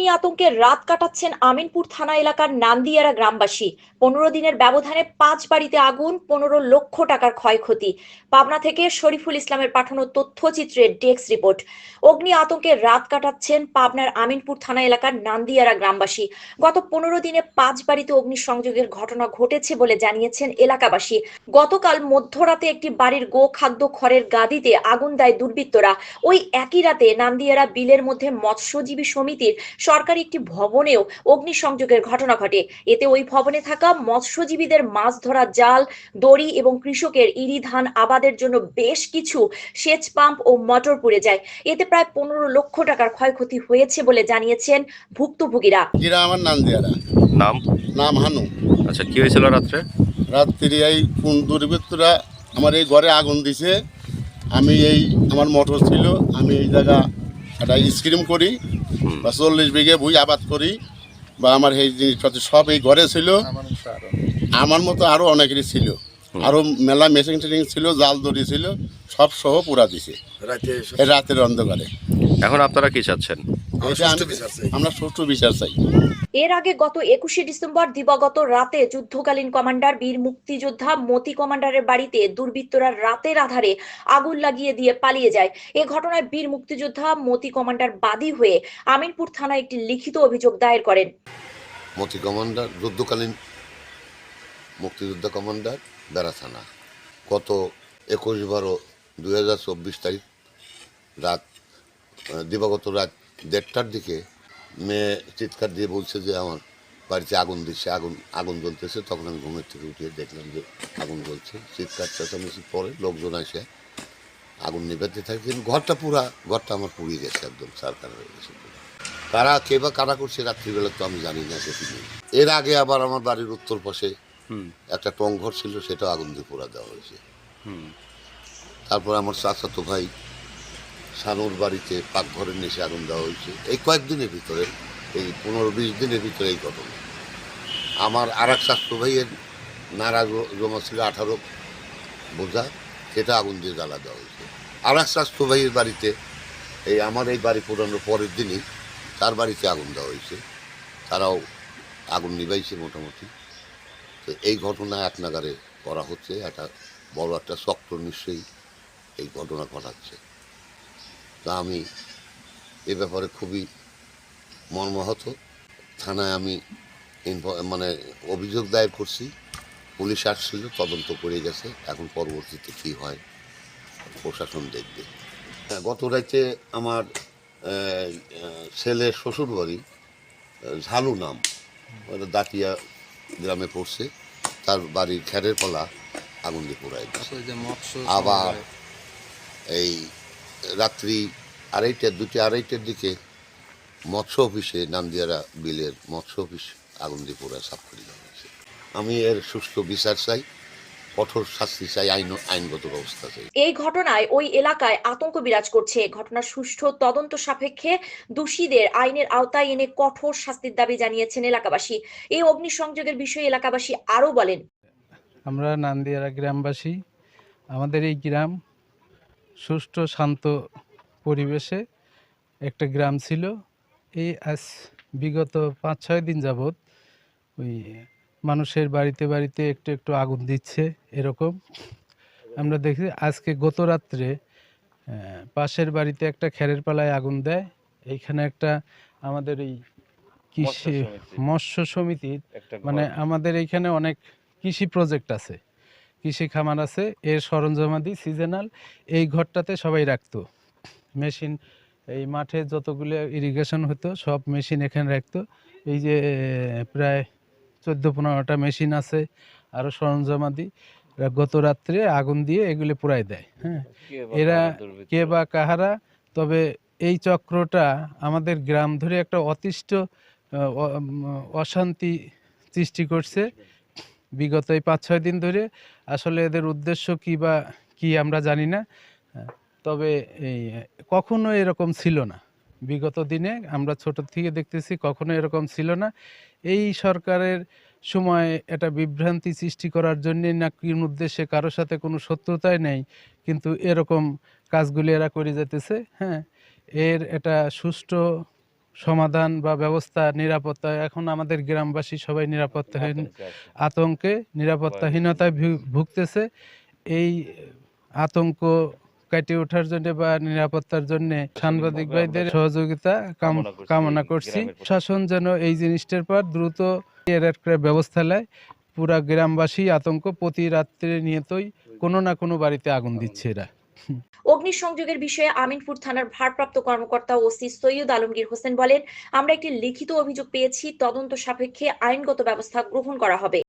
অগ্নি আতঙ্কে রাত কাটাচ্ছেন আমিনপুর থানা এলাকার নান্দিয়ারা গ্রামবাসী। পনেরো দিনের ব্যবধানে পাঁচ বাড়িতে আগুন, পনেরো লক্ষ টাকার ক্ষয়ক্ষতি। পাবনা থেকে শরীফুল ইসলামের পাঠানো তথ্যচিত্রের ডেস্ক রিপোর্ট। অগ্নি আতঙ্কে রাত কাটাচ্ছেন পাবনার আমিনপুর থানা এলাকার নান্দিয়ারা গ্রামবাসী। গত পনেরো দিনে পাঁচ বাড়িতে অগ্নিসংযোগের ঘটনা ঘটেছে বলে জানিয়েছেন এলাকাবাসী। গতকাল মধ্যরাতে একটি বাড়ির গো খাদ্য খড়ের গাদিতে আগুন দেয় দুর্বৃত্তরা। ওই একই রাতে নান্দিয়ারা বিলের মধ্যে মৎস্যজীবী সমিতির সরকারি একটি ভবনেও অগ্নিসংযোগের ঘটনা ঘটে। এতে ওই ভবনে থাকা মৎস্যজীবীদের মাছ ধরা জাল দড়ি এবং কৃষকের ইরি ধান আবাদের জন্য বেশ কিছু সেচ পাম্প ও মটর পুড়ে যায়। এতে প্রায় পনেরো লক্ষ টাকার ক্ষয়ক্ষতি হয়েছে বলে জানিয়েছেন ভুক্তভোগীরা। আমার নাম দেয়ারা নাম? নাম হানু। আচ্ছা কি হয়েছিল রাত্রে? রাত্রি এই কোন দুর্বৃত্তরা আমার এই ঘরে আগুন দিছে। আমি এই আমার মোটর ছিল আমি এই জায়গা একটা স্ক্রিম করি। বা চল্লিশ বিঘে ভুই আবাদ করি বা আমার এই জিনিসপত্র সব এই ঘরে ছিল। আমার মতো আরও অনেকেরই ছিল। আরও মেলা মেশিন টেশিন ছিল জাল দড়ি ছিল সব সহ পুরা দিছে। এই রাতের অন্ধকারে। এখন আপনারা কি চাচ্ছেন? আমরা সুষ্ঠু বিচার চাই। এর আগে গত একুশে ডিসেম্বর দিবাগত রাতে যুদ্ধকালীন কমান্ডার বীর মুক্তিযোদ্ধা মতি কমান্ডারের বাড়িতে দুর্বৃত্তরা রাতের আধারে আগুন লাগিয়ে দিয়ে পালিয়ে যায়। এ ঘটনায় বীর মুক্তিযোদ্ধা মতি কমান্ডার বাদী হয়ে আমিনপুর থানায় একটি লিখিত অভিযোগ দায়ের করেন। মতি কমান্ডার যুদ্ধকালীন মুক্তিযোদ্ধা কমান্ডার বেড়া থানা। গত একুশ বারো দুই হাজার চব্বিশ তারিখ রাত দিবাগত রাত দেড়টার দিকে মেয়ে চিৎকার দিয়ে বলছে যে আমার বাড়িতে আগুন দিচ্ছে আগুন আগুন জ্বলতেছে। তখন আমি ঘুমের থেকে উঠে দেখলাম যে আগুন জ্বলছে। চিৎকার চেঁচামেচি পরে লোকজন আসে। আগুন নিভাতে থাকে কিন্তু ঘরটা পুরা ঘরটা আমার পুড়িয়ে গেছে একদম সারকার হয়ে গেছে। কারা কে বা কারা করছে রাত্রিবেলা তো আমি জানি না সেটি। এর আগে আবার আমার বাড়ির উত্তর পাশে একটা টং ঘর ছিল সেটা আগুন দিয়ে পোড়া দেওয়া হয়েছে। তারপর আমার চাচাতো ভাই সানুর বাড়িতে পাকঘরের নিচে আগুন দেওয়া হয়েছে। এই কয়েকদিনের ভিতরে, এই পনেরো বিশ দিনের ভিতরে এই ঘটনা। আমার আর এক স্বাস্থ্য ভাইয়ের নাড়া জমা ছিল আঠারো বোঝা, সেটা আগুন দিয়ে জ্বালা দেওয়া হয়েছে। আর এক স্বাস্থ্য ভাইয়ের বাড়িতে, এই আমার এই বাড়ি পোড়ানোর পরের দিনই তার বাড়িতে আগুন দেওয়া হয়েছে। তারাও আগুন নিবাইছে মোটামুটি। তো এই ঘটনা এক নাগারে করা হচ্ছে, একটা বড় একটা চক্র নিশ্চয়ই এই ঘটনা ঘটাচ্ছে। তা আমি এ ব্যাপারে খুবই মর্মাহত। থানায় আমি মানে অভিযোগ দায়ের করছি। পুলিশ আসছিল তদন্ত করে গেছে। এখন পরবর্তীতে কী হয় প্রশাসন দেখবে। হ্যাঁ, গত রাতে আমার আহ, আহ, ছেলের শ্বশুর ঝালু নাম দাঁতিয়া গ্রামে পড়ছে। তার বাড়ির খ্যারের পালা আগুন দিয়ে পোড়ায় দিচ্ছে আবার এই রাত্রি আড়াইটার দুটি আড়াইটার দিকে মৎস্য অফিসে নামদিয়ারা বিলের মৎস্য অফিস আগুন দিয়ে পোড়া সাফ করে দেওয়া হয়েছে। আমি এর সুস্থ বিচার চাই কঠোর শাস্তি চাই আইন আইনগত ব্যবস্থা চাই। এই ঘটনায় ওই এলাকায় আতঙ্ক বিরাজ করছে। ঘটনার সুষ্ঠু তদন্ত সাপেক্ষে দোষীদের আইনের আওতায় এনে কঠোর শাস্তির দাবি জানিয়েছেন এলাকাবাসী। এই অগ্নিসংযোগের বিষয়ে এলাকাবাসী আরও বলেন। আমরা নান্দিয়ারা গ্রামবাসী আমাদের এই গ্রাম সুষ্ঠু শান্ত পরিবেশে একটা গ্রাম ছিল। এই আজ বিগত পাঁচ ছয় দিন যাবৎ ওই মানুষের বাড়িতে বাড়িতে একটু একটু আগুন দিচ্ছে এরকম। আমরা দেখি আজকে গত রাত্রে পাশের বাড়িতে একটা খেরের পালায় আগুন দেয়। এইখানে একটা আমাদের এই কৃষি মৎস্য সমিতির মানে আমাদের এইখানে অনেক কৃষি প্রজেক্ট আছে। কৃষি খামার আছে? এর সরঞ্জামাদি সিজনাল এই ঘরটাতে সবাই রাখতো। মেশিন এই মাঠে যতগুলো ইরিগেশন হতো সব মেশিন এখানে রাখতো। এই যে প্রায় চোদ্দ পনেরোটা মেশিন আছে আরও সরঞ্জামাদি। গত রাত্রে আগুন দিয়ে এগুলো পুরাই দেয় হ্যাঁ? এরা কে বা কাহারা তবে এই চক্রটা আমাদের গ্রাম ধরে একটা অতিষ্ঠ অশান্তি সৃষ্টি করছে। বিগত এই পাঁচ ছয় দিন ধরে আসলে এদের উদ্দেশ্য কি বা কি আমরা জানি না। তবে এই, কখনো এরকম ছিল না। বিগত দিনে আমরা ছোট থেকে দেখতেছি কখনো এরকম ছিল না। এই সরকারের সময় এটা বিভ্রান্তি সৃষ্টি করার জন্যে না কোন উদ্দেশ্যে কারোর সাথে কোনো শত্রুতাই নেই, কিন্তু এরকম কাজগুলি এরা করে যেতেছে। হ্যাঁ এর এটা সুষ্ঠু সমাধান বা ব্যবস্থা নিরাপত্তা এখন আমাদের গ্রামবাসী সবাই নিরাপত্তাহীন আতঙ্কে নিরাপত্তাহীনতায় ভুগতেছে। এই আতঙ্ক কাটিয়ে ওঠার জন্য বা নিরাপত্তার জন্য সাংবাদিক ভাইদের সহযোগিতা কামনা করছি শাসন যেন এই জিনিসটার পর দ্রুত এর একটা ব্যবস্থা নেয়। পুরা গ্রামবাসী আতঙ্ক প্রতি রাত্রে নিয়তই কোনো না কোনো বাড়িতে আগুন দিচ্ছে এরা। অগ্নিসংযোগের বিষয়ে আমিনপুর থানার ভারপ্রাপ্ত কর্মকর্তা ওসি সৈয়দ আলমগীর হোসেন বলেন, আমরা একটি লিখিত অভিযোগ পেয়েছি, তদন্ত সাপেক্ষে আইনগত ব্যবস্থা গ্রহণ করা হবে।